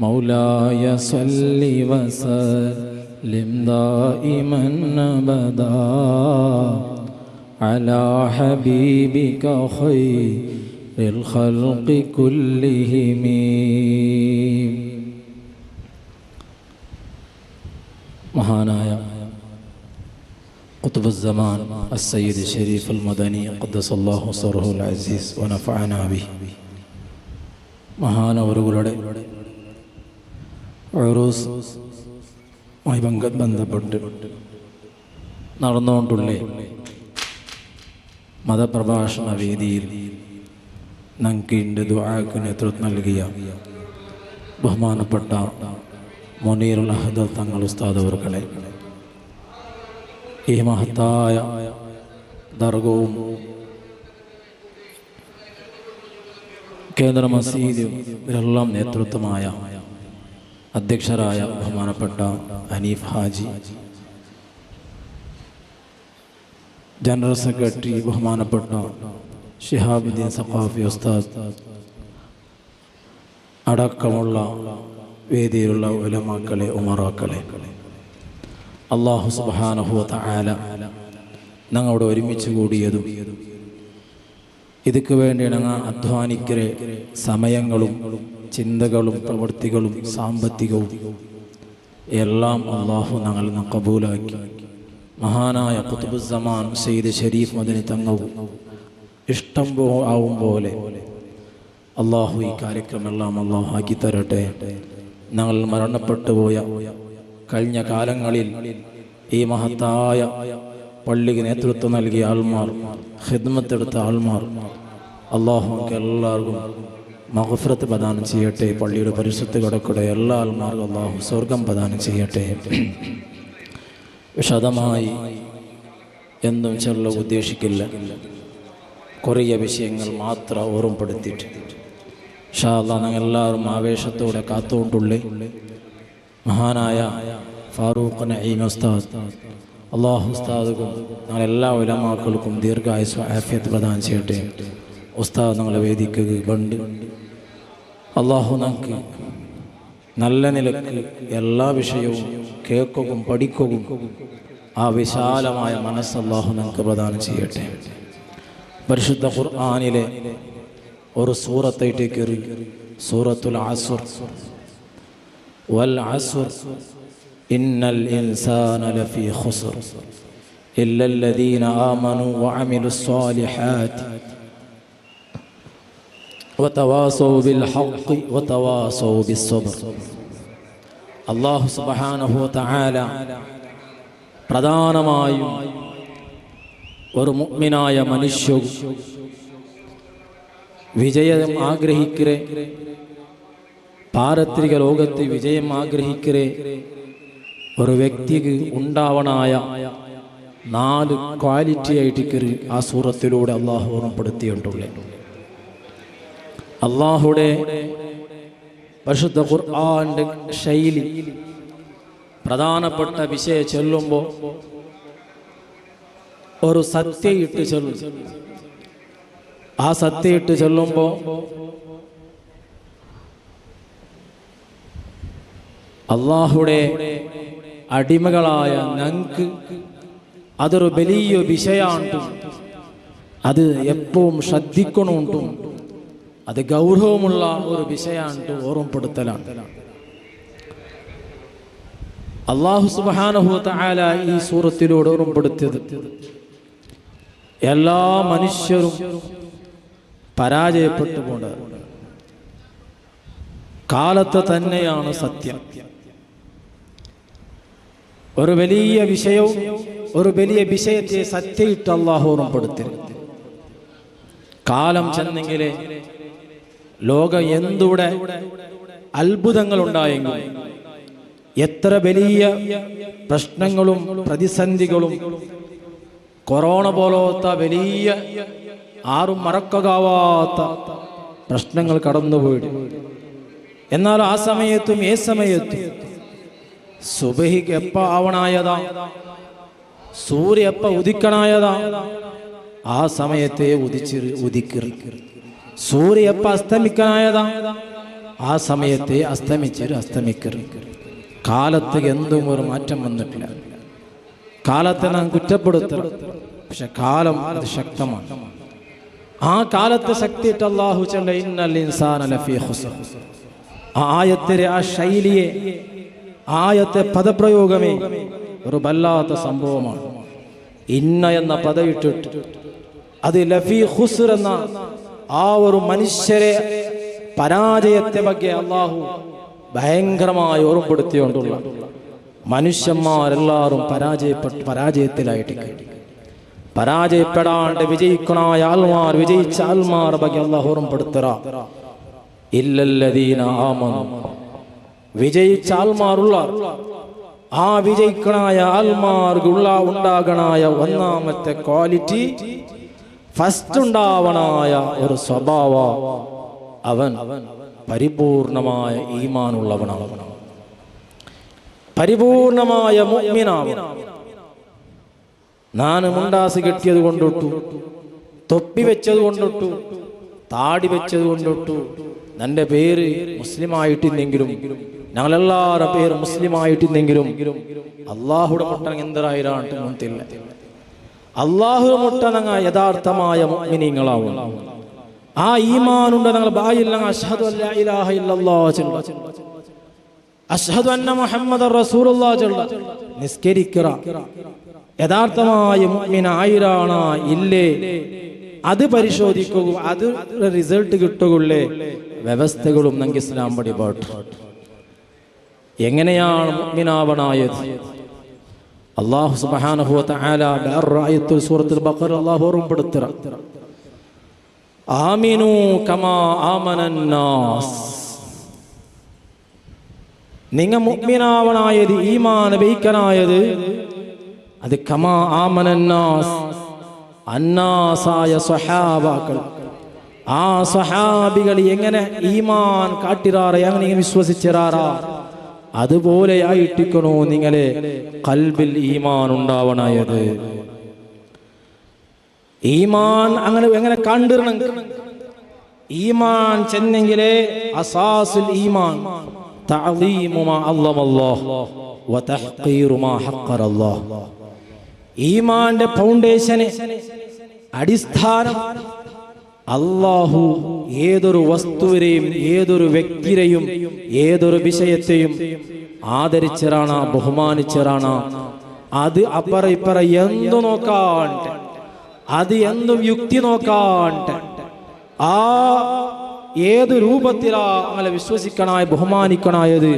مولاي صل وسلم دائما ابدا على حبيبك خير الخلق كلهم മഹാനായ قطب الزمان السيد الشريف المدني قدس الله سره العزيز ونفعنا به മഹാനവറുകളുടെ ഉറൂസുമായി ബന്ധ ബന്ധപ്പെട്ട് നടന്നുകൊണ്ടുള്ള മതപ്രഭാഷണ വേദിയിൽ നങ്കിന്റെ ദുആക്ക് നേതൃത്വം നൽകിയ ബഹുമാനപ്പെട്ട മൊനീറുൽ അഹദ തങ്ങൾ ഉസ്താദ് അവർക്കളെ ഈ മഹത്തായ ദർഗവും കേന്ദ്ര മസീദ് ഇവരെല്ലാം നേതൃത്വമായ അധ്യക്ഷരായ ബഹുമാനപ്പെട്ട ഹനീഫ് ഹാജി ജനറൽ സെക്രട്ടറി ബഹുമാനപ്പെട്ട ഷിഹാബുദ്ദീൻ സഖാഫി ഉസ്താദ് അടക്കമുള്ള വേദിയിലുള്ള ഉലമാക്കളെ ഉമറാക്കളെ. അള്ളാഹു സുബാനഹുവ ആല ഞങ്ങളുടെ ഒരുമിച്ച് കൂടിയതും ഇതൊക്കെ വേണ്ടി ഞങ്ങൾ അധ്വാനിക്കരെ സമയങ്ങളും ചിന്തകളും പ്രവൃത്തികളും സാമ്പത്തികവും എല്ലാം അള്ളാഹു ഞങ്ങൾ കബൂലാക്കി. മഹാനായ കുത്തുബുസമാൻ സെയ്ദ് ഷരീഫ് മദനി തങ്ങവും ഇഷ്ടം പോ ആവും പോലെ അള്ളാഹു ഈ കാര്യക്രമെല്ലാം അള്ളാഹു ആക്കി തരട്ടെ ഞങ്ങൾ മരണപ്പെട്ടു പോയ കഴിഞ്ഞ കാലങ്ങളിൽ ഈ മഹത്തായ പള്ളിക്ക് നേതൃത്വം നൽകിയ ആൾമാർ ഹിദ്മത്തെടുത്ത ആൾമാർ അള്ളാഹുക്ക് എല്ലാവർക്കും മഹഫ്രത്ത് പ്രദാനം ചെയ്യട്ടെ പള്ളിയുടെ പരിശുദ്ധ കിടക്കടെ എല്ലാ ആൾമാർക്കും അള്ളാഹു സ്വർഗം പ്രദാനം ചെയ്യട്ടെ. വിശദമായി എന്നും ചെല്ല ഉദ്ദേശിക്കില്ല. കുറേ വിഷയങ്ങൾ മാത്രം ഓർമ്മപ്പെടുത്തിയിട്ട്. ഷാദാ ഞങ്ങൾ എല്ലാവരും ആവേശത്തോടെ കാത്തുകൊണ്ടുള്ളേ. മഹാനായ ഫാറൂഖ് നഈം ഉസ്താദ് അള്ളാഹു ഉസ്താദുക്കും ഞങ്ങൾ എല്ലാ ഉലമാക്കൾക്കും ദീർഘായുസ് ആഫിയത്ത് പ്രദാനം ചെയ്യട്ടെ. ഉസ്താദ് ഞങ്ങളെ വേദിക്കുക കണ്ട് അള്ളാഹു നമുക്ക് നല്ല നിലയ്ക്ക് എല്ലാ വിഷയവും കേൾക്കുകയും പഠിക്കുകയും ആ വിശാലമായ മനസ്സ് അള്ളാഹു നമുക്ക് പ്രദാനം ചെയ്യട്ടെ. പരിശുദ്ധ ഖുർആാനിലെ ഒരു സൂറത്തായിട്ട് കയറി. സൂറത്തുൽ ആസുർ വൽ ആസുർ إن الإنسان لفي خسر إلا الذين آمنوا وعملوا الصالحات وتواصوا بالحق وتواصوا بالصبر അള്ളാഹു സുബഹാനഹു താല പ്രധാനമായും ഒരു മുഗ്മിനായ മനുഷ്യവും വിജയം ആഗ്രഹിക്കരെ പാരത്രിക ലോകത്ത് വിജയം ആഗ്രഹിക്കരെ ഒരു വ്യക്തിക്ക് ഉണ്ടാവണായ നാല് ക്വാലിറ്റി ആയിട്ട് കയറി ആ സൂറത്തിലൂടെ അള്ളാഹു ഓർമ്മപ്പെടുത്തിയിട്ടുള്ളത് അള്ളാഹുടെ പരിശുദ്ധ ഖുർആന്റെ ശൈലി പ്രധാനപ്പെട്ട വിഷയം ചെല്ലുമ്പോൾ ഒരു സത്യയിട്ട് ചെല്ലും. ആ സത്യയിട്ട് ചെല്ലുമ്പോൾ അള്ളാഹുടെ അടിമകളായ ഞങ്ങൾക്ക് അതൊരു വലിയ വിഷയമാണ് അത് എപ്പോഴും ശ്രദ്ധിക്കണമുണ്ടും അത് ഗൗരവമുള്ള ഒരു വിഷയമാണ് ഓർമ്മപ്പെടുത്തലാണ്. അള്ളാഹു സുബാനഹുത്ത ഈ സൂറത്തിലൂടെ ഓർമ്മപ്പെടുത്തിയത് എല്ലാ മനുഷ്യരും പരാജയപ്പെട്ടുകൊണ്ട് കാലത്ത് തന്നെയാണ് സത്യം. ഒരു വലിയ വിഷയവും ഒരു വലിയ വിഷയത്തെ സത്യയിട്ട് അള്ളാഹു ഓർമ്മപ്പെടുത്തി. കാലം ചെന്നെങ്കിലേ ലോകം എന്തുവിടെ അത്ഭുതങ്ങൾ ഉണ്ടായെങ്കിൽ എത്ര വലിയ പ്രശ്നങ്ങളും പ്രതിസന്ധികളും കൊറോണ പോലത്തെ വലിയ ആരും മറക്കാവാത്ത പ്രശ്നങ്ങൾ കടന്നുപോയി. എന്നാൽ ആ സമയത്തും ഏ സമയത്തും സുബഹിക്ക് എപ്പ ആവണായതാ? സൂര്യ എപ്പ ഉദിക്കണായതാ? ആ സമയത്തെ ഉദിച്ച് ഉദിക്കറി സൂര്യ എപ്പ അസ്തമിക്കണായതാ? ആ സമയത്തെ അസ്തമിച്ചൊരു അസ്തമിക്കർ. കാലത്ത് എന്തും ഒരു മാറ്റം വന്നിട്ടില്ല. കാലത്തെ നാം കുറ്റപ്പെടുത്തണം. പക്ഷെ കാലം അത് ശക്തമാണ്. ആ കാലത്തെ ശക്തിയിട്ട് അള്ളാഹു ഇന്നൽ ആ ആയത്തിലെ ആ ശൈലിയെ ആയത്തെ പദപ്രയോഗമേ ഒരു വല്ലാത്ത സംഭവമാണ് ഇന്ന എന്ന പദവിട്ടിട്ട് അത് ലഫി ഖുസ്ർ എന്ന ആ ഒരു മനുഷ്യരെ പരാജയത്തെ ಬಗ್ಗೆ അള്ളാഹു ഭയങ്കരമായി ഓർമ്മപ്പെടുത്തിക്കൊണ്ടുള്ള മനുഷ്യന്മാരെല്ലാവരും പരാജയപ്പെട്ട് പരാജയത്തിലായിട്ട് പരാജയപ്പെടാണ്ട് വിജയിക്കണായ ആൾമാർ വിജയിച്ച ആൾമാർ ಬಗ್ಗೆ അള്ളാഹു ഓർമ്മപ്പെടുത്തറ ഇല്ലല്ലദീന ആമനു വിജയിച്ച മാറുള്ള ആ വിജയിക്കണായ ആൾമാർക്കുള്ള ഉണ്ടാകണായ ഒന്നാമത്തെ ക്വാളിറ്റി ഫസ്റ്റ് ഉണ്ടാവണായ ഒരു സ്വഭാവ അവൻ പരിപൂർണമായ ഈമാനുള്ളവനാവണം പരിപൂർണമായ മുഗ്മിനാവണം നാന് മുണ്ടാസ് കെട്ടിയത് കൊണ്ടിട്ടു തൊപ്പി വെച്ചത് കൊണ്ടിട്ടു താടി വെച്ചത് കൊണ്ടിട്ടു. നന്റെ പേര് മുസ്ലിം ഞങ്ങളെല്ലാവരുടെ പേര് മുസ്ലിം ആയിട്ടില്ലെങ്കിലും അള്ളാഹുടെ മുട്ട എന്തരായിരാണ്ട് മുന്തില്ല അള്ളാഹു മുട്ട ഞങ്ങൾ യഥാർത്ഥമായ മിനിങ്ങളാവും ആ ഈമാനുണ്ട് ഞങ്ങൾ ബായിൽ അഷ്ഹദു ഇലാഹ ഇല്ലല്ലാഹ് അഷ്ഹദു അന്ന മുഹമ്മദ് റസൂലുള്ളാഹ് ചൊല്ല നിസ്കരിക്കറ യഥാർത്ഥമായ മുഅ്മിനായിരാണ ഇല്ലേ? അത് പരിശോധിക്കുക. അത് റിസൾട്ട് കിട്ടുകയുള്ളേ. വ്യവസ്ഥകളും നമുക്ക് ഇസ്ലാം പടിപാട്ട് എങ്ങനെയാണ് മുഗ്മിനാവണായത് അള്ളാഹു തആല വേറൊരായത്തിൽ സൂറത്തുൽ ബഖറ അള്ളാഹു ഓർമ്മപ്പെടുത്തുക ആമിനു കമാ ആമനന്നാസ്. നിങ്ങ മുഗ്മിനാവണായത് ഈമാൻ ബൈക്കനായത് അത് കമാ ആമനന്നാസ്. അന്നാസായ സ്വഹാബാക്കൾ. ആ സ്വഹാബികൾ എങ്ങനെ ഈമാൻ കാട്ടിറാറ എങ്ങനെ വിശ്വസിച്ചിറാറാ അതുപോലെ ആയിട്ടിക്കണോ നിങ്ങളെ കൽബിൽ ഈമാൻ ഉണ്ടാവണായത് ഈമാൻ അങ്ങനെ എങ്ങനെ കണ്ടിരണം ഈമാൻ ചെന്നെങ്കിലേ അസാസുൽ ഈമാൻ. ഈമാന്റെ ഫൗണ്ടേഷന് അടിസ്ഥാനം അള്ളാഹു ഏതൊരു വസ്തുവിനെയും ഏതൊരു വ്യക്തിരെയും ഏതൊരു വിഷയത്തെയും ആദരിച്ചറാണ് ബഹുമാനിച്ചറാണ് അത് അപ്പറ ഇപ്പറ എന്തു നോക്കാണ്ട് അത് എന്തും യുക്തി നോക്കാണ്ട് ആ ഏത് രൂപത്തിലാ അങ്ങനെ വിശ്വസിക്കണായ ബഹുമാനിക്കണായത്?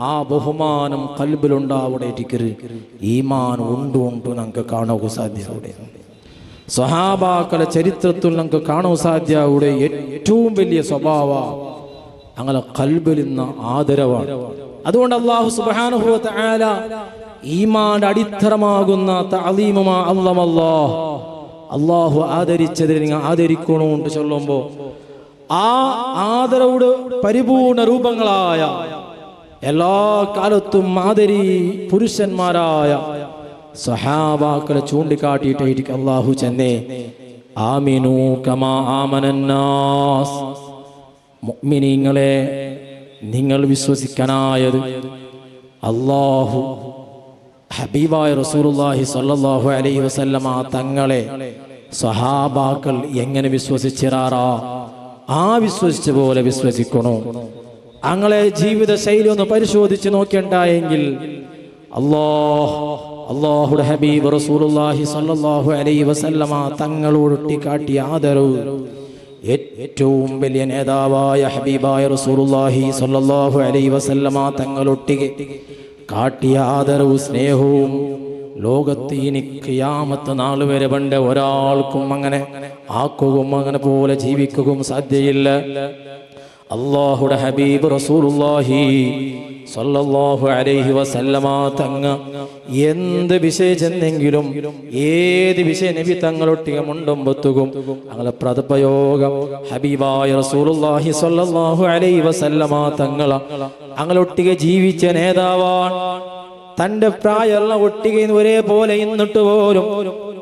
ആ ബഹുമാനം കൽബിലുണ്ടാവിടെ ഈമാൻ ഉണ്ട് ഉണ്ട് നമുക്ക് കാണുക സാധ്യത സ്വഹാബാക്കളെ ചരിത്രത്തിൽ നമുക്ക് കാണാൻ സാധ്യയുടെ ഏറ്റവും വലിയ സ്വഭാവ അങ്ങനെ കൽബലിന്ന ആദരവാണ്. അതുകൊണ്ട് അള്ളാഹു സുബാനുഭവത്തെ ഈമാന്റെ അടിത്തറമാകുന്ന അള്ളാഹു ആദരിച്ചതിനെ നിങ്ങൾ ആദരിക്കണോണ്ട് ചൊല്ലുമ്പോ ആ ആദരവുടെ പരിപൂർണ രൂപങ്ങളായ എല്ലാ കാലത്തും ആദരി പുരുഷന്മാരായ സഹാബാക്കളെ ചൂണ്ടിക്കാട്ടിയിട്ടായിരിക്കും അള്ളാഹു ചെന്നേ. ആമിനു കമാ നിങ്ങൾ വിശ്വസിക്കാനായത് അള്ളാഹു ഹബീബായ റസൂലുള്ളാഹി സ്വല്ലല്ലാഹു അലൈഹി വസല്ലമ തങ്ങളെ സഹാബാക്കൾ എങ്ങനെ വിശ്വസിച്ചിറാറാ ആ വിശ്വസിച്ച പോലെ വിശ്വസിക്കണോ. അങ്ങളെ ജീവിത ശൈലി ഒന്ന് പരിശോധിച്ച് നോക്കിയുണ്ടായെങ്കിൽ അല്ലാഹ് അള്ളാഹുടെ ഹബീബ് റസൂലുള്ളാഹി സ്വല്ലല്ലാഹു അലൈഹി വസല്ലമ തങ്ങളോട് കാട്ടിയ ആദരവ്. ഏറ്റവും വലിയ നേതാവായ ഹബീബായ റസൂലുള്ളാഹി സ്വല്ലല്ലാഹു അലൈഹി വസല്ലമ തങ്ങളൊട്ടിಗೆ കാട്ടിയ ആദരവും സ്നേഹവും ലോകത്ത് ഇനി ക്യാമത്ത് നാൾ വരെ പണ്ട് ഒരാൾക്കും അങ്ങനെ ആക്കുകയും അങ്ങനെ പോലെ ജീവിക്കുകയും സാധ്യയില്ല. അള്ളാഹുടെ ഹബീബ് റസൂലുള്ളാഹി സല്ലല്ലാഹു അലൈഹി വസല്ലമ തങ്ങ എന്ത് വിഷയം ചെന്നെങ്കിലും ഏത് വിഷയ നബി തങ്ങളൊട്ടിക മുണ്ടുമ്പത്തുകും അങ്ങനെ പ്രതപയോഗം. ഹബീബായ റസൂലുള്ളാഹി സ്വല്ലല്ലാഹു അലൈഹി വസല്ലമ തങ്ങള അങ്ങനൊട്ടിക ജീവിച്ച നേതാവാൻ തന്റെ പ്രായമുള്ള ഒട്ടികയിൽ ഒരേപോലെ ഇന്നിട്ട് പോലും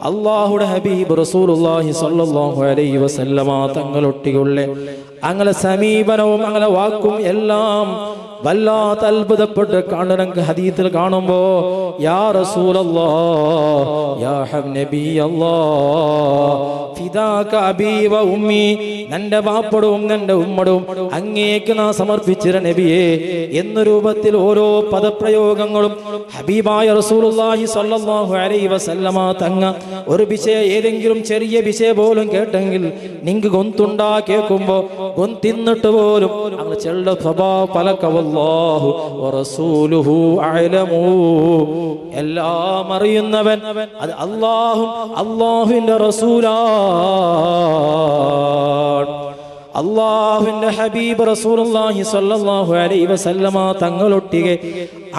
അള്ളാഹുടെ ഹബീബ് റസൂലുള്ളാഹി സ്വല്ലല്ലാഹു അലൈഹി വസല്ലമ തങ്ങളൊട്ടികളുടെ അങ്ങനെ സമീപനവും അങ്ങനെ വാക്കും എല്ലാം വല്ലാത്ത അത്ഭുതപ്പെട്ട് കാണണം ഹദീത്തിൽ കാണുമ്പോ യാ റസൂലല്ലാ യാ ഹബ് വ ഉമ്മി. നിന്റെ വാപ്പടവും നിന്റെ ഉമ്മടും അങ്ങേക്ക് നാ സമർപ്പിച്ചിര നബിയെ എന്ന രൂപത്തിൽ ഓരോ പദപ്രയോഗങ്ങളും ഹബീബായ റസൂലുള്ളാഹി സ്വല്ലല്ലാഹു അലൈഹി വസല്ലമ തങ്ങ ഒരു വിഷയ ഏതെങ്കിലും ചെറിയ വിഷയ പോലും കേട്ടെങ്കിൽ നിങ്ങൾ ഗൊന്തുണ്ടാ കേൾക്കുമ്പോ ഗൊന്തിന്നിട്ട് പോലും അങ്ങ് ചെള്ള സ്വഭാവ പലക്കവല്ലാഹു റസൂലുഹു അലമൂ എല്ലാം അറിയുന്നവൻ അത് അള്ളാഹും അള്ളാഹുവിന്റെ റസൂലാണ് അള്ളാഹുവിന്റെ ഹബീബ് റസൂലുള്ളാഹി സ്വല്ലല്ലാഹു അലൈഹി വസല്ലമ തങ്ങളൊട്ടികെ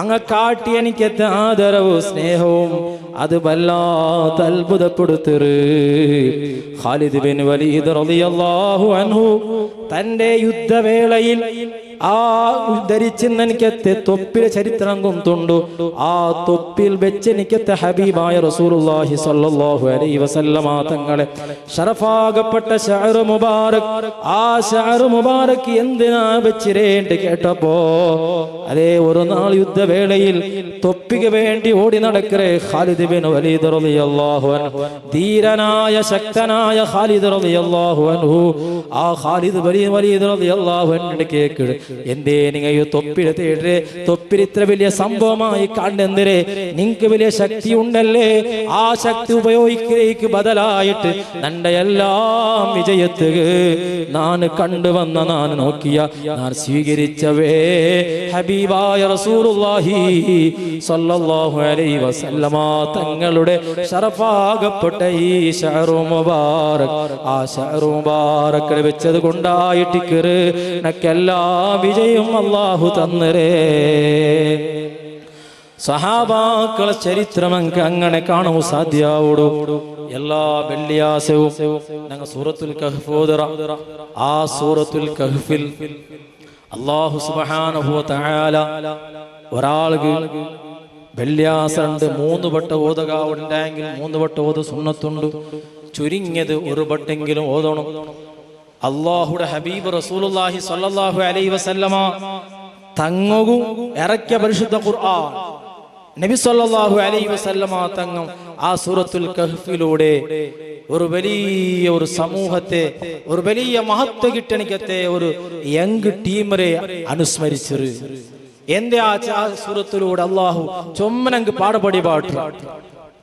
അങ്ങ കാട്ടി എനിക്കെത്ത ആദരവും സ്നേഹവും അത് വല്ലാത്ത അത്ഭുതപ്പെടുത്തറ്. ഖാലിദ് ബിൻ വലീദ് റളിയല്ലാഹു അൻഹു തന്റെ യുദ്ധവേളയിൽ ആ ധരിച്ചെന്ന് എനിക്കത്തെ തൊപ്പിലെ ചരിത്രം കൊണ്ടുണ്ടു ആ തൊപ്പിൽ വെച്ച് എനിക്കത്തെ ഹബീബായ റസൂലുള്ളാഹി സ്വല്ലല്ലാഹു അലൈഹി വസല്ലമ തങ്ങളെ. ഷറഫാകപ്പെട്ട ഷഅർ മുബാറക്. ആ ഷഅർ മുബാറക് എന്തിനാ വെച്ചിരേണ്ട് കേട്ടപ്പോ? അതേ ഒരു നാൾ യുദ്ധവേളയിൽ തൊപ്പിക്ക് വേണ്ടി ഓടി നടക്കറേ ഖാലിദ് ബിൻ വലീദ് റളിയല്ലാഹു അൻഹു. ധീരനായ ശക്തനായ ഖാലിദ് റളിയല്ലാഹു അൻഹു. ആ ഖാലിദ് വലിയ വലീദ് റളിയല്ലാഹു അൻഹു കേക്ക് എന്തേ നിങ്ങൾ ഈ തൊപ്പിരിത്ര വലിയ സംഭവമായി കാണുന്നതിരെ നിങ്ങൾക്ക് വലിയ ശക്തി ഉണ്ടല്ലേ? ആ ശക്തി ഉപയോഗിക്കുന്നേക്ക് ബദലായിട്ട് നന്റെ എല്ലാം വിജയത്തുക നാൻ കണ്ടുവന്ന നാൻ നോക്കിയ നാൻ സ്വീകരിച്ചവേ ഹബീബായ റസൂലുള്ളാഹി സ്വല്ലല്ലാഹു അലൈഹി വസല്ലമ തങ്ങളുടെ ശറഫാകപ്പെട്ട ഈ ഷഹറു മുബാറക് ആ ഷഹറു മുബാറക് വെച്ചത് കൊണ്ടായിട്ടിക്കറ്. നക്കെല്ലാ വിജയം അള്ളാഹു തന്നരേ. സഹാബാക്കളെ ചരിത്രം എനിക്ക് അങ്ങനെ കാണൂ സാധ്യാവോടു എല്ലാ വെള്ളിയാസവും സൂറത്തുൽ ആ സൂറത്തുൽ കഹ്ഫിൽ അള്ളാഹു സുബ്ഹാനഹു വ തആല ഒരാൾക്ക് വെള്ളിയാസുണ്ട് മൂന്ന് വട്ട ഓതകാവുണ്ടെങ്കിൽ ഉണ്ടെങ്കിൽ മൂന്ന് വട്ട ഓത സുന്നത്തുണ്ട്. ചുരുങ്ങിയത് ഒരു വട്ടെങ്കിലും ഓതണം. അള്ളാഹുടെ ഹബീബ് റസൂലുള്ളാഹി സ്വല്ലല്ലാഹു അലൈഹി വസല്ലമ തങ്ങു ഇറക്കിയ പരിശുദ്ധ ഖുർആൻ. നബി സ്വല്ലല്ലാഹു അലൈഹി വസല്ലമ തങ്ങും ആ സൂറത്തുൽ കഹ്ഫിലൂടെ ഒരു വലിയ ഒരു സമൂഹത്തെ ഒരു വലിയ മഹത്വ കിട്ടണിക്കത്തെ ഒരു യങ് ടീമറെ അനുസ്മരിച്ചത് എന്റെ ആ സൂറത്തിലൂടെ അള്ളാഹു ചൊമ്മനങ്ക് പാടപടി പാട്ട്.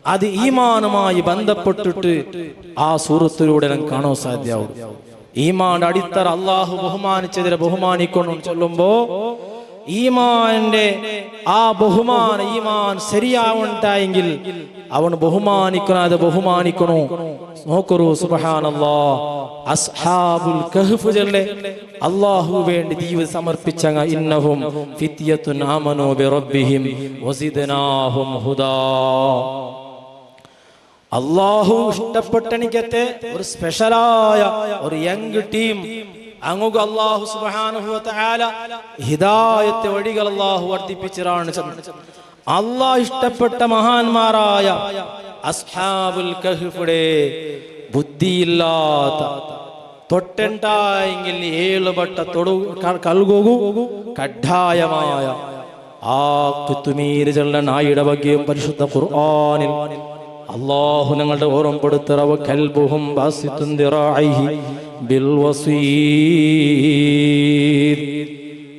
അത് ഈമാനുമായി ബന്ധപ്പെട്ടിട്ട് ആ സൂറത്തിലൂടെ നമുക്ക് കാണാൻ സാധ്യമാവും ഈമാന്റെ അടിത്തറ അള്ളാഹു ബഹുമാനിച്ചതിനെ ബഹുമാനിക്കണം ചൊല്ലുമ്പോ ഈമാന്റെ ആ ബഹുമാന ഈമാൻ ശരിയാവണ്ടായെങ്കിൽ അവൻ ബഹുമാനിക്കണം അത് ബഹുമാനിക്കണോ? നോക്കറൂ സുബഹാനല്ലാ. അസ്ഹാബുൽ കഹ്ഫ് ചൊല്ലെ? അള്ളാഹു വേണ്ടി ജീവിതം സമർപ്പിച്ച ഇന്നഹും ഫിത്യത്തുൻ ബിറബ്ബിഹിം വസിദനാഹും ഹുദാ. അള്ളാഹു ഇഷ്ടപ്പെട്ട എനിക്കത്തെ ഒരു സ്പെഷ്യലായ ഒരു യങ് ടീം അങ്ങുക അള്ളാഹു തആല ഹിദായത്തെ വഴികൾ അള്ളാഹു വർദ്ധിപ്പിച്ചിറാണ് അള്ളാഹ് ഇഷ്ടപ്പെട്ട മഹാന്മാരായ അസ്ഹാബുൽ കഹ്ഫുടെ ബുദ്ധിയില്ലാത്ത തൊട്ടെങ്കിൽ ഏഴ് വട്ട തൊടു കൽകുകു കഡ്ഡായമായ ആ കുത്തുമീര് ചെല്ല നായിയുടെ വകയും പരിശുദ്ധ ഖുർആനിൽ അള്ളാഹു ഞങ്ങളുടെ ഓർമ്മപ്പെടുത്തറവ് കൽബുഹും ബിൽ വസീർ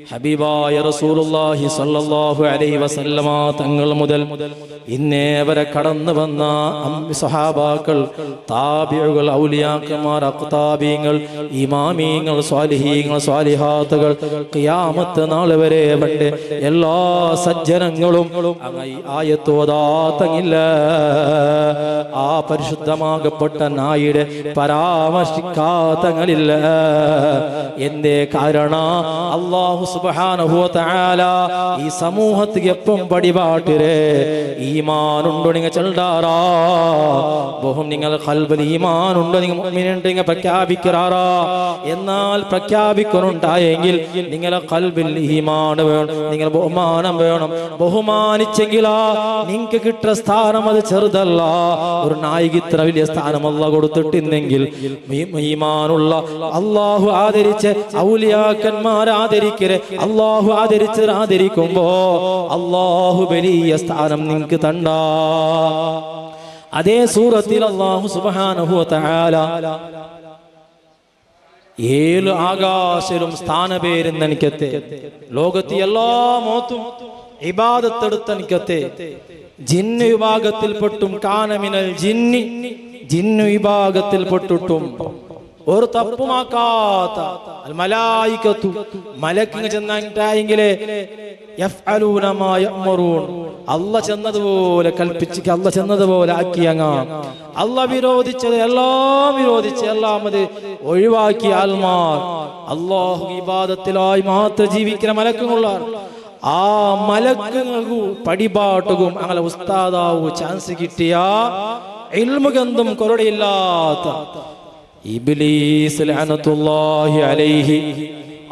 ഹബീബായ റസൂലുള്ളാഹി സ്വല്ലല്ലാഹു അലൈഹി വസല്ലമ തങ്ങൾ മുതൽ ഇന്നേ വരെ കടന്നു വന്ന സഹാബാക്കൾ താബിഉകൾ ഔലിയാക്കന്മാർ അഖ്താബീങ്ങൾ ഇമാമീങ്ങൾ സ്വാലിഹീങ്ങൾ സ്വാലിഹാത്തുകൾ ഖിയാമത്ത് നാൾ വരെ പണ്ട് എല്ലാ സജ്ജനങ്ങളും ആയത്തോതാത്തങ്ങില്ല ആ പരിശുദ്ധമാകപ്പെട്ട നായിയുടെ പരാമർശിക്കാത്തങ്ങളില്ല. എന്തേ കാരണ? അള്ളാഹു സുബഹാനുഭവത്താല ഈ സമൂഹത്തിക്ക് എപ്പം പടിപാട്ടിരേ ഈമാനുണ്ടോ നിങ്ങൾ ചെല്ലാറാ? ബഹും നിങ്ങൾ കൽബൽ ഈമാനുണ്ടോ നിങ്ങൾ മുഅ്മിനുണ്ട് നിങ്ങൾ പ്രഖ്യാപിക്കാറാ എന്നാൽ പ്രഖ്യാപിക്കുന്നുണ്ടായെങ്കിൽ നിങ്ങളെ കൽബിൽ ഈമാൻ വേണം നിങ്ങൾ ബഹുമാനം വേണം. ബഹുമാനിച്ചെങ്കിലാ നിങ്ങൾക്ക് കിട്ടുന്ന സ്ഥാനം അത് ചെറുതല്ല. ഒരു നായിക ഇത്ര വലിയ സ്ഥാനമല്ല കൊടുത്തിട്ടില്ലെങ്കിൽ ഈമാനുള്ള അള്ളാഹു ആദരിച്ച് ഔലിയാക്കന്മാർ ആദരിക്കരെ അള്ളാഹു ആദരിച്ച് ആദരിക്കുമ്പോ അള്ളാഹു വലിയ സ്ഥാനം നിങ്ങൾക്ക് തണ്ട. അതേ സൂറത്തിൽ അള്ളാഹു സുബ്ഹാനഹു വ തആല ഏഴ് ആകാശലും സ്ഥാനപേരും എനിക്കത്തെ ലോകത്തെ എല്ലാ മോത്തും ഇബാദത്തെടുത്ത് എനിക്കത്തെ ജിന്ന് വിഭാഗത്തിൽപ്പെട്ടും കാനമിനൽ ജിന്നി ജിന്നു വിഭാഗത്തിൽപ്പെട്ടിട്ടും ഒരു തപ്പുമാക്കാത്ത അൽ മലായികത്തു മലക്കിങ് ചെന്നായിട്ടായെങ്കിലേ അല്ല ചെന്നതുപോലെ കൽപ്പിച്ച് അല്ല ചെന്നതുപോലെ ആക്കി അങ്ങ അല്ല വിരോധിച്ചത് എല്ലാം വിരോധിച്ച് എല്ലാം അത് ഒഴിവാക്കി ആൽമാർ അള്ളാഹു വിവാദത്തിലായി മാത്രം ജീവിക്കുന്ന മലക്കുമുള്ള ആ മലക്കുകു പടിപാട്ടുകും അങ്ങനെ ഉസ്താദാവു ചാൻസ് കിട്ടിയ ഇൽമുഗന്ധം കൊറടിയില്ലാത്ത ഇബ്ലീസ് ലഅനത്തുല്ലാഹി അലൈഹി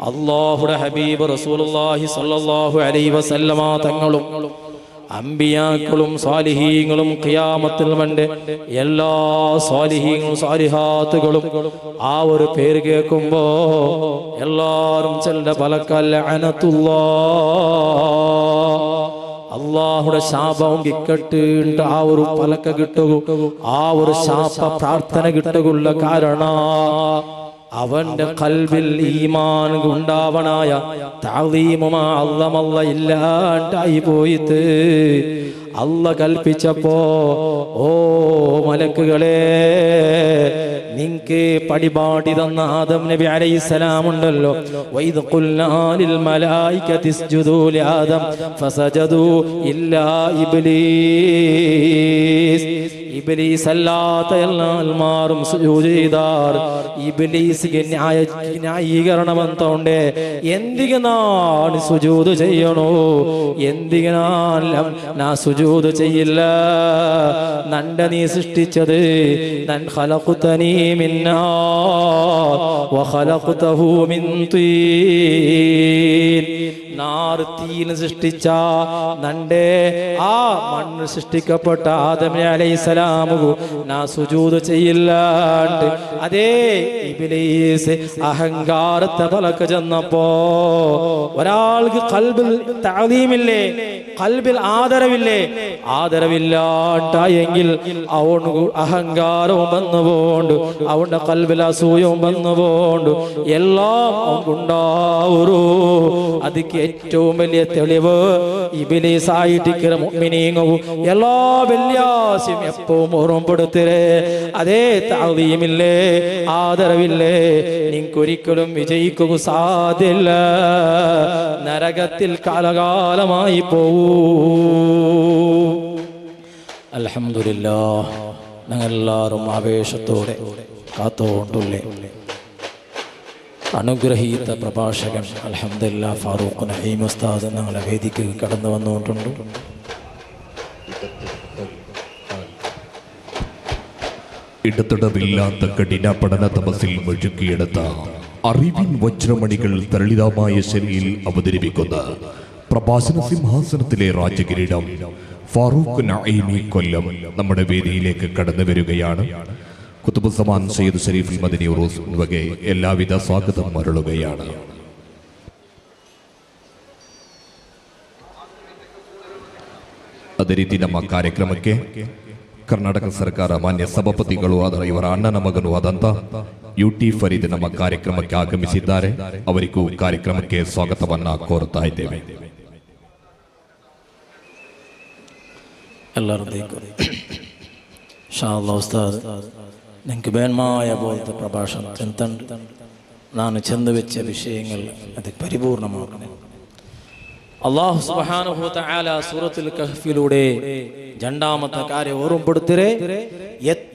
അള്ളാഹുടെ ഹബീബ് റസൂലുള്ളാഹി സ്വല്ലല്ലാഹു അലൈഹി വസല്ലമ തങ്ങളും അമ്പിയാക്കളും സ്വാലിഹീങ്ങളും ഖിയാമത്തിൽ വണ്ട് എല്ലാ സ്വാലിഹീങ്ങളും സ്വാലിഹാത്തുകളും ആ ഒരു പേര് കേൾക്കുമ്പോ എല്ലാവരും ചെല്ല പലക്കല്ല അനത്തുല്ലാ അള്ളാഹുടെ ശാപവും കിക്കട്ടുണ്ട് ആ ഒരു പലക്ക കിട്ടുകൂ. ആ ഒരു ശാപ പ്രാർത്ഥന കിട്ടുകയുള്ള കാരണ. അവന്റെ കൽവിൽ ഈമാൻ ഉണ്ടാവണായ താളീമുമാ അള്ളമല്ല ഇല്ലാണ്ടായി പോയിത് അല്ല കൽപ്പിച്ചപ്പോ ഓ മലക്കുകളെ നിങ്ങക്ക് പടിപാടി തന്ന ആദം നബി അലൈഹിസ്സലാം ഉണ്ടല്ലോ. വൈദ് ഖുൽനാലിൽ മലായികതി ഇസ്ജുദൂ ലിആദം ഫസജദൂ ഇല്ലാ ഇബ്ലീസ്. ഇബ്ലീസ് അല്ലാത്ത എല്ലാ ആൽമാറും സുജൂദ് ചെയ്താർ. ഇബ്ലീസിಗೆ ന്യായ ന്യായീകരണമെന്തോണ്ട്? എന്തിനാണ് സുജൂദ് ചെയ്യണോ? എന്തിനാണ് നാ സുജൂദ് ചെയ്യില്ല? നണ്ട നീ സൃഷ്ടിച്ചത് നൻ ഖലഖതനീ മിന്നാ. വഖലഖതഹു മിൻ തീൻ. നാർ സൃഷ്ടിച്ച നണ്ടേ. ആ മണ്ണ് സൃഷ്ടിക്കപ്പെട്ട ആദമ അലൈസലാമു നാ സുജൂദ് ചെയ്യില്ലാണ്ട്. അതേ ഇബ്ലീസ് അഹങ്കാരത്തെ പലക്ക് ചെന്നപ്പോ ഒരാൾക്ക് കൽബിൽ താലീമില്ലേ കൽബിൽ ആദരവില്ലേ? ആദരവില്ലാണ്ടായെങ്കിൽ അവന് അഹങ്കാരവും വന്നു പോണ്ട്. അവന്റെ കൽബിൽ അസൂയവും വന്നു പോണ്ട്. എല്ലാം ഉണ്ടാവൂ അതിക്ക് ഏറ്റവും വലിയ തെളിവ് ഇബിലീസായിട്ടിക്കിற മുഅ്മിനീങ്ങവും എല്ലാ വെള്ളിയാസ്യം എപ്പോഴും ഓർമ്മപ്പെടുത്തരേ അതേ താതിയുമില്ലേ ആദരവില്ലേ നിങ്ങൾക്കൊരിക്കലും വിജയിക്കുക സാധില്ല നരകത്തിൽ കാലകാലമായി പോവൂ. അലഹമില്ല ഞങ്ങൾ എല്ലാവരും ആവേശത്തോടെ കാത്തോണ്ടുള്ളേ അനുഗ്രഹീത പ്രഭാഷകൻ അലഹമില്ല ഫാറൂഖ് നഹീം ഉസ്താദ് ഞങ്ങളെ വേദിക്ക് കടന്നു വന്നുകൊണ്ടുണ്ട് ഇടത്തടവില്ലാത്ത കഠിന പഠന തപസിൽ മുഴുക്കിയെടുത്ത അറിവിൻ വജ്രമണികൾ തരളിതമായ ശരിയിൽ അവതരിപ്പിക്കുന്ന പ്രഭാഷണ സിംഹാസനത്തിലെ രാജകിരീടം ഫാറൂഖ് നഈമി കൊല്ലം നമ്മുടെ വേദിയിലേക്ക് കടന്നു വരികയാണ്. കുത്തുബുസമാൻ സയ്യിദ് ഷരീഫ് മദനി ഉറൂസ് വകെ എല്ലാവിധ സ്വാഗതം മരളുകയാണ് ಅದೇ ರೀತಿ ನಮ್ಮ ಕಾರ್ಯಕ್ರಮಕ್ಕೆ ಕರ್ನಾಟಕ ಸರ್ಕಾರ ಮಾನ್ಯ ಸಭಾಪತಿಗಳು ಅದರ ಇವರ ಅಣ್ಣನ ಮಗನೂ ಆದಂತ ಯು ಟಿ ಫರೀದ್ ನಮ್ಮ ಕಾರ್ಯಕ್ರಮಕ್ಕೆ ಆಗಮಿಸಿದ್ದಾರೆ ಅವರಿಗೂ ಕಾರ್ಯಕ್ರಮಕ್ಕೆ ಸ್ವಾಗತವನ್ನ ಕೋರುತ್ತಾ ಇದ್ದೇವೆ എല്ലാവരുടെയും നിങ്ങൾക്ക് വേൺമായ പോലത്തെ പ്രഭാഷണം ചെന്തണ്ട് നാണ് ചെന്ന് വെച്ച വിഷയങ്ങൾ അത് പരിപൂർണമാക്കണം. അള്ളാഹു സുബ്ഹാനഹു വ തആല സൂറത്തുൽ കഹ്ഫിലൂടെ രണ്ടാമത്തെ കാര്യം ഓർമ്മപ്പെടുത്തരേ.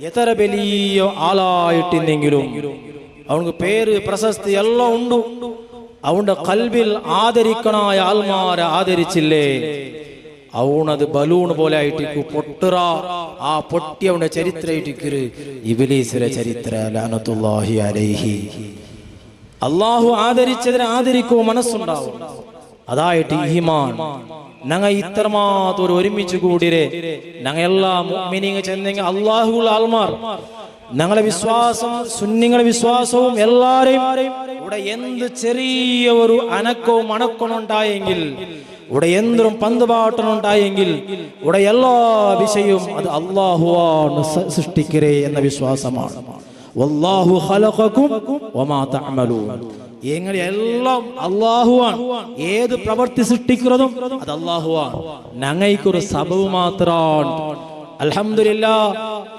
എത്ര വലിയ ആളായിട്ടില്ലെങ്കിലും അവനക്ക് പേര് പ്രശസ്തി എല്ലാം ഉണ്ട്. അവന്റെ കൽവിൽ ആദരിക്കണായ ആൽമാരെ ആദരിച്ചില്ലേ? അവണത് ബലൂൺ പോലെ ആയിട്ട് പൊട്ടുറ. ആ പൊട്ടി അവന്റെ ചരിത്രമായിട്ട് ഇബിലീസിലെ ചരിത്ര ലാനത്തുല്ലാഹി അലൈഹി. അള്ളാഹു ആദരിച്ചതിനെ ആദരിക്കോ മനസ്സുണ്ടാവും. അതായിട്ട് ഈമാൻ. ഞങ്ങ ഇത്രമാത്രം ഒരു ഒരുമിച്ച് കൂടിരെ. ഞങ്ങ എല്ലാ മുഅ്മിനീങ്ങ ചെന്നെങ്കിൽ അള്ളാഹുള്ള ആൾമാർ. ഞങ്ങളെ വിശ്വാസം സുന്നിങ്ങളെ വിശ്വാസവും എല്ലാരെയും. ഇവിടെ എന്ത് ചെറിയ ഒരു അനക്കവും അണക്കവും ഉണ്ടായെങ്കിൽ ഇവിടെ എന്തൊരു പന്തുപാട്ടനുണ്ടായെങ്കിൽ ഇവിടെ എല്ലാ വിഷയവും അത് അള്ളാഹുവാണ് സൃഷ്ടിക്കരേ എന്ന വിശ്വാസമാണ്. എങ്ങനെ എല്ലാം അള്ളാഹുവാണ്. ഏത് പ്രവർത്തി സൃഷ്ടിക്കുന്നതും അത് അള്ളാഹുവാണ്. ഞങ്ങൾക്കൊരു സബവ് മാത്രമാണ് അൽഹംദുലില്ല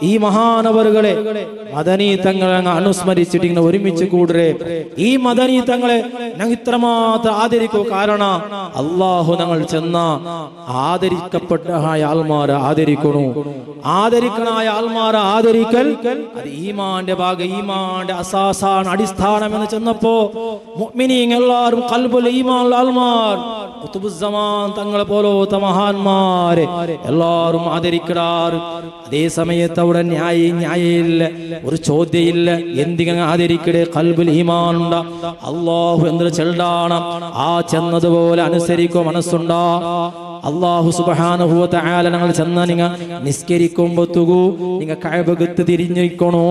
ഈ മഹാനവറുകളെ മദനീ തങ്ങളെ അനുസ്മരിച്ചിട്ട് ഇങ്ങനെ ഒരുമിച്ച് കൂടരെ. ഈ മദനീ തങ്ങളെ ഞങ്ങൾ ഇത്രമാത്രം ആദരിക്കൂ കാരണം അള്ളാഹു ഞങ്ങൾ ചെന്ന ആദരിക്കപ്പെട്ട ആൾമാരെ ആദരിക്കണു. ആദരിക്കണായ ആൾമാരെ ആദരിക്കൽ അത് ഈമാന്റെ ഭാഗം ഈമാന്റെ അസാസാണ് അടിസ്ഥാനം എന്ന് ചെന്നപ്പോ എല്ലാവരും കൽബുൽ ഈമാൻ ആൾമാർ കുത്തുബുസ്സമാൻ തങ്ങളെ പോലോത്ത മഹാന്മാരെ എല്ലാവരും ആദരിക്കടാറ്. അതേ സമയത്ത് അവിടെ ന്യായ ന്യായയില്ല ഒരു ചോദ്യയില്ല എന്തിങ്ങനെ ആദരിക്കടേ? കൽബുൽ ഈമാൻ ഉണ്ട അള്ളാഹു എന്തൊരു ചെൽഡാണ് ആ ചെന്നതുപോലെ അനുസരിക്കോ മനസ്സുണ്ടാ. അള്ളാഹു സുബഹാനുഭൂത്ത ആല ഞങ്ങൾ ചെന്ന നിങ്ങ നിസ്കരിക്കുമ്പോ തുകു നിങ്ങ കഴബകത്ത് തിരിഞ്ഞിരിക്കണോ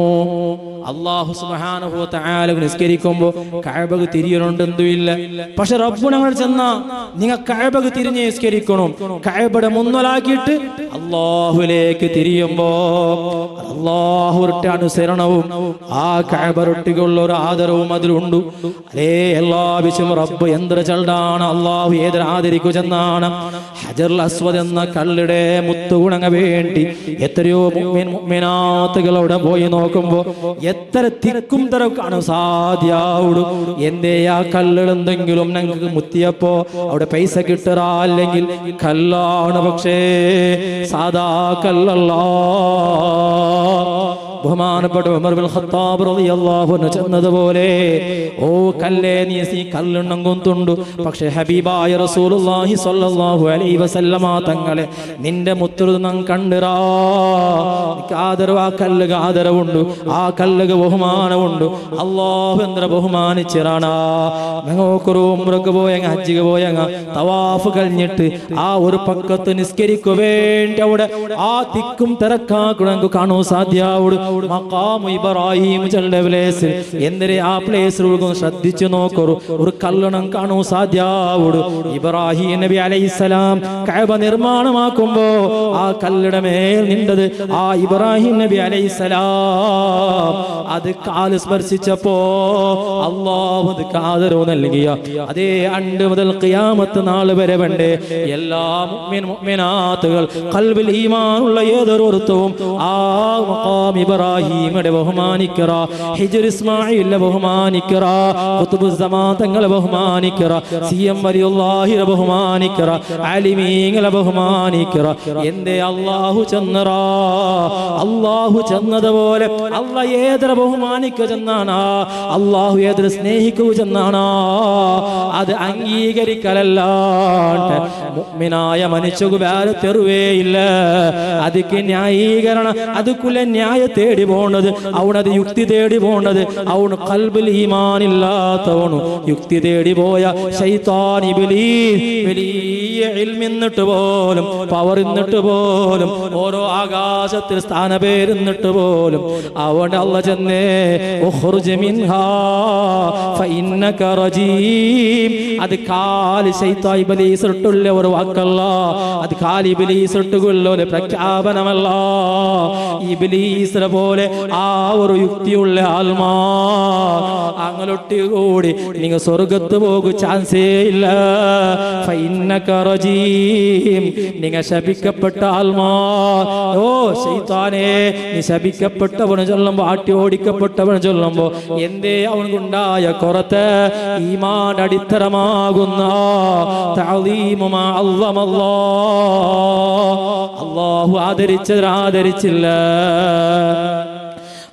അള്ളാഹു സുബഹാനുഭൂത്ത ആല നിസ്കരിക്കുമ്പോ കഴബക് തിരിയണുണ്ട് എന്തുമില്ല പക്ഷെ റബ്ബു ഞങ്ങൾ ചെന്ന നിങ്ങ കഴബക് തിരിഞ്ഞ് നിസ്കരിക്കണം? കഴബടെ മുന്നലാക്കിയിട്ട് അള്ളാഹുലേക്ക് തിരിയുമ്പോ അള്ളാഹുരുടെ അനുസരണവും ആ കഴബറൊട്ടിക്കുള്ള ഒരു ആദരവും അതിലുണ്ട്. അതേ എല്ലാ വിശും റബ്ബ് എന്തൊരു ചെൽഡാണ് അള്ളാഹു ഏതൊരു ആദരിക്കു ചെന്നാണ്. ഹജർ അസ്വദ് എന്ന കള്ളിടെ മുത്തുകുണങ്ങ വേണ്ടി എത്രയോ മുഅ്മിൻ മുഅ്മിനാത്തുകൾ പോയി നോക്കുമ്പോ എത്ര തിക്കും തിരക്കാണ് സാധ്യാവുടു. എന്തേ ആ കല്ലുകൾ എന്തെങ്കിലും ഞങ്ങൾക്ക് മുത്തിയപ്പോ അവിടെ പൈസ കിട്ടറാ അല്ലെങ്കിൽ കല്ലാണ് പക്ഷേ സാധാ കല്ലല്ല. ബഹുമാനപ്പെട്ട ഉമർ ബിൻ ഖത്താബ് റളിയല്ലാഹു അൻഹു ചെന്നതുപോലെ ഓ കല്ലേ നീ ഈ കല്ലെണ്ണം കൊണ്ടുണ്ട് പക്ഷേ ഹബീബായ റസൂലുള്ളാഹി സ്വല്ലല്ലാഹു അലൈഹി വസല്ലമ തങ്ങളെ നിന്റെ മുത്തുരു നം കണ്ടിറാ ആദരവ് ആ കല്ലുക ആദരവുണ്ട്. ആ കല്ലുക ബഹുമാനമുണ്ട് അള്ളാഹു എന്ത്ര ബഹുമാനിച്ചിറാണാ. ഞങ്ങൾക്കൊരു ഉമ്രക്ക് പോയങ്ങ ഹജ്ജിക്ക് പോയങ്ങ തവാഫ് കഴിഞ്ഞിട്ട് ആ ഒരു പക്കത്ത് നിസ്കരിക്കു വേണ്ടി അവിടെ ആ തിക്കും തിരക്കാക്കണം കാണൂ സാധ്യാവുട് മക്കാമു ഇബ്രാഹിം ചെല്ല പ്ലേസ് എന്തിരെ ആ പ്ലേസിൽ ശ്രദ്ധിച്ചു നോക്കൊരു ഒരു കല്ലണം കാണൂ സാധ്യാവുട്. ഇബ്രാഹിം നബി അലൈഹിസ്സലാം കഅബ നിർമ്മാണമാക്കുമ്പോ ആ കല്ലട മേൽ നിന്നത് ആ ഇബ്രാഹിം നബി അലൈഹിസ്സലാം. അത് കാൽ സ്പർശിച്ചപ്പോ അള്ളാഹു അത് ആദരവ് നൽകിയ. അതേ അണ്ട് മുതൽ ഖിയാമത്ത് നാൾ വരെ വേണ്ടേ. എല്ലാ മുഅ്മിൻ മുഅ്മിനാത്തുകൾ ഖൽബിൽ ഈമാനുള്ള ഏതൊരു ആ മഖാം ഇബ്രാഹിമിനെ ബഹുമാനിക്കറ ഹിജർ ഇസ്മായിലിനെ ബഹുമാനിക്കറ ഖുത്ബുസ്സമാൻ തങ്ങളെ ബഹുമാനിക്കറ സി എം വലിയുള്ളാഹിനെ ബഹുമാനിക്കറ ആലിമീങ്ങളെ ബഹുമാനിക്കറ. എന്തേ അള്ളാഹു ചെന്നറ? അള്ളാഹു ചെന്നതുപോലെ അല്ല ഏതര ബഹുമാനിക്കുക ചെന്നാണ് അള്ളാഹു ഏതര സ്നേഹിക്കുക ചെന്നാണ് അത് അംഗീകരിക്കലല്ലാണ്ട് മുഅ്മിനായ മനുഷ്യക്ക് വേറെ തെറുവേയില്ല. അതിക്ക് ന്യായീകരണം അതുക്കുള്ള ന്യായ തേടി പോണത് അവനത് യുക്തി തേടി പോണത് അവന് കൽബിൽ ഈമാനില്ലാത്തവണു യുക്തി തേടി പോയ ശൈത്താൻ വലിയ ഇൽമിന്നിട്ട് പോലും പവർ ഇന്നിട്ട് പോലും ഓരോ ആകാശത്തിൽ സ്ഥാനപേരുന്നിട്ട് പോലും അവൻ അല്ല ചെന്നേ അത് കാൽ ശൈത്താൻ ഇബ്ലീസ് ഇട്ടുള്ള ഒരു വാക്കല്ല അത് കാലി ബലീസ് ഇട്ടുകൊള്ള പ്രഖ്യാപനമല്ല. ഇബ്ലീസിനെ പോലെ ആ ഒരു യുക്തിയുള്ള ആത്മാ. അങ്ങനൊട്ടി കൂടി നിങ്ങൾ സ്വർഗത്ത് പോകും ചാൻസേ ഇല്ല. നിങ്ങൾ ശപിക്കപ്പെട്ട ആത്മാ. ഓ ശൈത്താനെ നീ ശപിക്കപ്പെട്ടവന് ചൊല്ലുമ്പോ ആട്ടി ഓടിക്കപ്പെട്ടവന് ചൊല്ലുമ്പോ എന്തേ അവനുണ്ടായ കുറത്ത്? ഈമാൻ അടിത്തറമാകുന്ന അള്ളാഹു ആദരിച്ചത് ആദരിച്ചില്ല.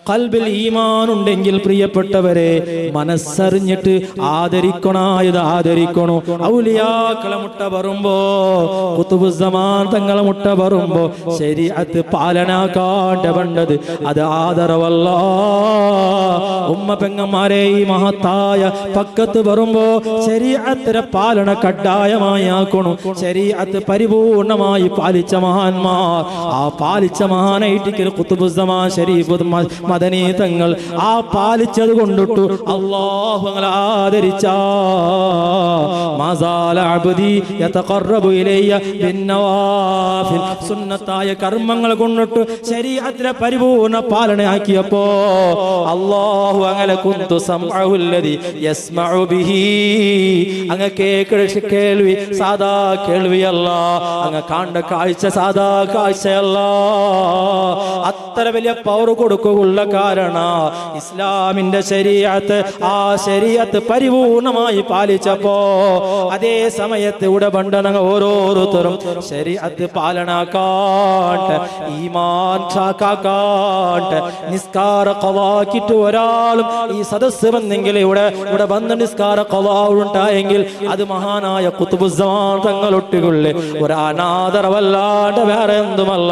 കൽബിൽ ഈമാനുണ്ടെങ്കിൽ പ്രിയപ്പെട്ടവരെ മനസ്സറിഞ്ഞിട്ട് ആദരിക്കണായത് ആദരിക്കണോ. ഔലിയാക്കളെ മുട്ട പറയുമ്പോ കുത്തുബുസമാൻ തങ്ങളെ മുട്ട പറയുമ്പോ അത് പാലനാക്കാണ്ട വേണ്ടത് അത് ആദരവല്ല. ഉമ്മ പെങ്ങന്മാരെ ഈ മഹത്തായ പക്കത്ത് വരുമ്പോ അത്ര പാലന കഡ്ഡായമായി ആക്കണു ശരീരത്ത് പരിപൂർണമായി പാലിച്ച മഹാന്മാർ. ആ പാലിച്ച മഹാനായിട്ടിക്കൽ കുത്തുബുസമാൻ ശരീഫ് മ- മദനീ തങ്ങൾ ആ പാലിച്ചത് കൊണ്ടിട്ടു. അള്ളാഹു ഞങ്ങളെ ആദരിച്ച. അബ്ദി യതഖറബു ഇലയ്യ ബിന്നവാഫിൽ സുന്നത്തായ കർമ്മങ്ങൾ കൊണ്ടിട്ട് ശരീരത്തിലെ പരിപൂർണ പാലനയാക്കിയപ്പോ അള്ളാഹു അങ്ങനെ കുന്തു അങ്ങ് കേൾവി സാദാ കേൾവിയല്ല അങ്ങ് കാണ്ട കാഴ്ച സാദാ കാഴ്ചയല്ല അത്ര വലിയ പവർ കൊടുക്കുള്ള കാരണ. ഇസ്ലാമിന്റെ ശരീരത്ത് ആ ശരീരത്ത് പരിപൂർണമായി പാലിച്ചപ്പോ അതേ സമയത്ത് ഇവിടെ പണ്ടണങ്ങ ഓരോരുത്തരും ശരീരത്ത് പാലനാക്കാട്ട് ഈമാൻ ഷാക്കാക്കാട്ട് നിസ്കാര കവാക്കിട്ട് ഒരാളും ഈ സദസ് വന്നെങ്കിൽ ഇവിടെ ഇവിടെ വന്ന് നിസ്കാര കവാവുണ്ടായെങ്കിൽ അത് മഹാനായ കുത്തുബുസമാൻ തങ്ങളൊട്ടുകൊള്ളി ഒരു അനാദരവല്ലാണ്ട് വേറെ എന്തുമല്ല.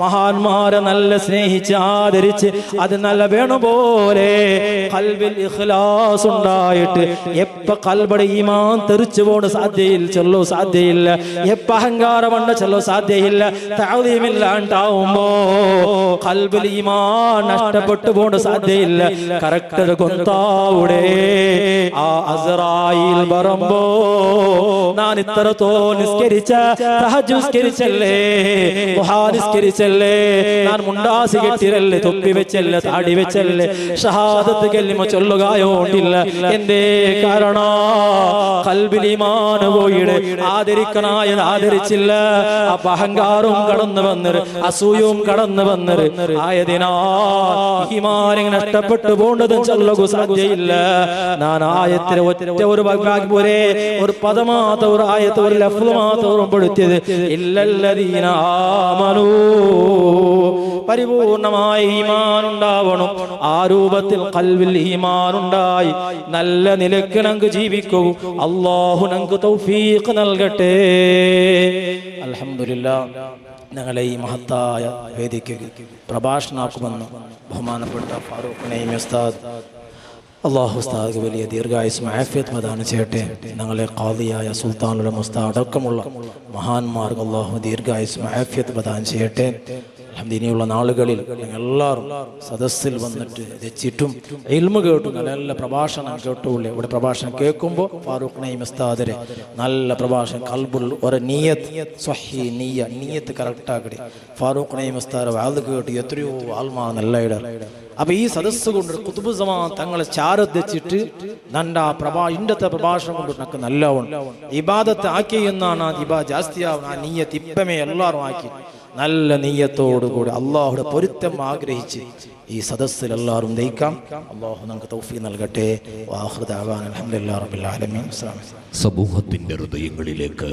മഹാന്മാരെ നല്ല സ്നേഹിച്ച് ആദരിച്ച് അത് നല്ല വേണുപോലെ കൽവിൽ ഇഖ്ലാസ് ഉണ്ടായിട്ട് എപ്പ കൽബടെ ഈമാൻ തെറിച്ചു പോണ സാധ്യയില്ല ചെല്ലോ സാധ്യയില്ല. എപ്പ അഹങ്കാരം ഉണ്ട് ചെല്ലോ സാധ്യയില്ല. താഴ്വീമില്ലാണ്ടാവുമ്പോ കൽബിൽ ഈമാൻ നഷ്ടപ്പെട്ടു പോണ സാധ്യയില്ല. കറക്റ്റ് കൊന്താവിടെ. ആ അസറായിൽ പറമ്പോ ഞാൻ ഇത്രത്തോ നിസ്കരിച്ച നിസ്കരിച്ചല്ലേ നിസ്കരിച്ചല്ലേ ഞാൻ മുണ്ടാസി കെട്ടിരല്ലേ തൊപ്പി വെച്ചല്ലേ താടി വെച്ചല്ലേ ഷഹാദത്ത് കല്ലിമ ചൊല്ലുകയോണ്ടില്ല എന്റെ കാരണ? കൽബിലിമാന പോയിട് ആദരിക്കണായ ആദരിച്ചില്ല. അപ്പൊ അഹങ്കാരവും കടന്നു വന്നത് അസൂയവും കടന്നു വന്നത് ആയതിനാ ഈമാനിങ് നഷ്ടപ്പെട്ടു പോണ്ടതും ചൊല്ലുക സാധ്യയില്ല. ഞാൻ ആയത്തിന് ഒറ്റ ഒരു ഭാഗ്യം ഒരേ പദമാത്ത ഒരു ആയത്ത് ഒരു ലഫ്ല് മാത്രം ഉൾപ്പെടുത്തിയത്. ഇല്ലല്ലദീന ആമനൂ. പരിപൂർണമായ ഈമാനുണ്ടാവണം. ആ രൂപത്തിൽ കൽവിൽ ഈമാൻ ഉണ്ടായി നല്ല നിലയ്ക്ക് നങ്ക് ജീവിക്കൂ. അള്ളാഹു നങ്ക് തൗഫീഖ് നൽകട്ടെ. അൽഹംദുലില്ലാ ഞങ്ങളെ ഈ മഹത്തായ വേദിക്ക് പ്രഭാഷണാക്കുമെന്ന് ബഹുമാനപ്പെട്ട ഫാറൂഖ് നൈമി ഉസ്താദ്. അള്ളാഹു ഉസ്താദ് വലിയ ദീർഘായുസും ആഫിയത്ത് മദാന ചെയ്യട്ടെ. ഞങ്ങളെ കാദിയായ സുൽത്താനുടെ മുസ്താദ് അടക്കമുള്ള മഹാന്മാർ അള്ളാഹു ദീർഘായുസും ആഫിയത്ത് പ്രദാനം ചെയ്യട്ടെ. ഇനിയുള്ള നാളുകളിൽ എല്ലാവരും സദസ്സിൽ വന്നിട്ട് രചിട്ടും ഇൽമ കേട്ടു നല്ല നല്ല പ്രഭാഷണം കേട്ടുള്ളേ. ഇവിടെ പ്രഭാഷണം കേൾക്കുമ്പോൾ ഫാറൂഖ് നൈം ഉസ്താദരെ നല്ല പ്രഭാഷണം കൽബുൽ ഒരു നീയത്ത് സ്വഹി നീയ നീയത്ത് കറക്റ്റാക്കടി ഫാറൂഖ് നൈം ഉസ്താദ് വാത് കേട്ട് എത്രയോ ആത്മാ നല്ല ഇടർ അപ്പൊ ഈ സദസ്സ് കൊണ്ട് കുത്തുബ് തങ്ങളെ ചാരത്തിച്ചിട്ട് നല്ല പ്രഭാ ഇണ്ടത്തെ പ്രഭാഷണം കൊണ്ട് നക്ക് നല്ലവണ്ണം ഇബാദത്ത് ആക്കി എന്നാണ് ഇബാ ജാസ്തിയാവുന്ന ആ നീയത്ത് ഇപ്പമേ എല്ലാവരും ആക്കി. നല്ല നീയത്തോടുകൂടി അള്ളാഹുടെ പൊരുത്തം ആഗ്രഹിച്ച് ഈ സദസ്സിൽ എല്ലാവരും ദയിക്കാം അള്ളാഹു നമുക്ക് തൗഫീ നൽകട്ടെ. സമൂഹത്തിന്റെ ഹൃദയങ്ങളിലേക്ക്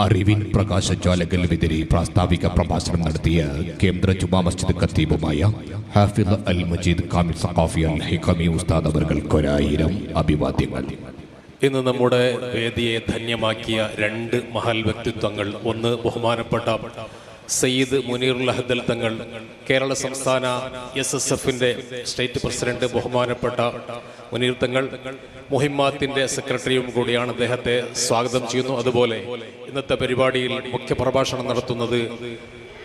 അറിവിൻ പ്രകാശ വിതരി പ്രാസ്താവിക പ്രഭാഷണം നടത്തിയ കേന്ദ്ര ജുമാ മസ്ജിദ് ഖത്തീബുമായ ഹാഫിദ് അൽ മജീദ് കാമിൽ സഖാഫി അൽ ഹിക്കമി ഉസ്താദ് അവർക്കൊരായിരം അഭിവാദ്യങ്ങൾ. ഇന്ന് നമ്മുടെ വേദിയെ ധന്യമാക്കിയ രണ്ട് മഹൽ വ്യക്തിത്വങ്ങൾ. ഒന്ന് ബഹുമാനപ്പെട്ട സയ്യിദ് മുനീറുൽ അഹദൽ തങ്ങൾ കേരള സംസ്ഥാന എസ് എസ് എഫിന്റെ സ്റ്റേറ്റ് പ്രസിഡന്റ് ബഹുമാനപ്പെട്ട മുനീർ തങ്ങൾ മുഹിമാത്തിന്റെ സെക്രട്ടറിയും കൂടിയാണ് അദ്ദേഹത്തെ സ്വാഗതം ചെയ്യുന്നു. അതുപോലെ ഇന്നത്തെ പരിപാടിയിൽ മുഖ്യ പ്രഭാഷണം നടത്തുന്നത്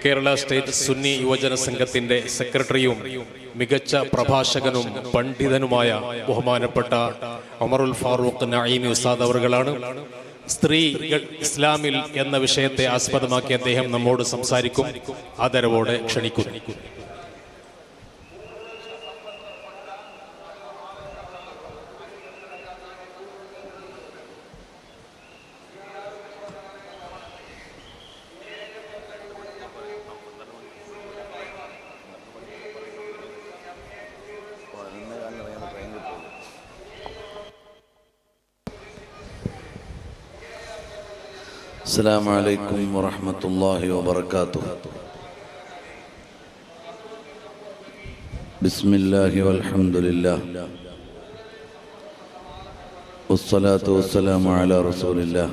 കേരള സ്റ്റേറ്റ് സുന്നി യുവജന സംഘത്തിന്റെ സെക്രട്ടറിയും മികച്ച പ്രഭാഷകനും പണ്ഡിതനുമായ ബഹുമാനപ്പെട്ട ഒമറുൽ ഫാറൂഖ് നഈമി ഉസാദ് അവറുകളാണ്. സ്ത്രീകൾ ഇസ്ലാമിൽ എന്ന വിഷയത്തെ ആസ്പദമാക്കി അദ്ദേഹം നമ്മോട് സംസാരിക്കും. ആദരവോടെ ക്ഷണിക്കുന്നു. السلام عليكم ورحمة الله وبركاته. بسم الله والحمد لله. والصلاة والسلام على رسول الله.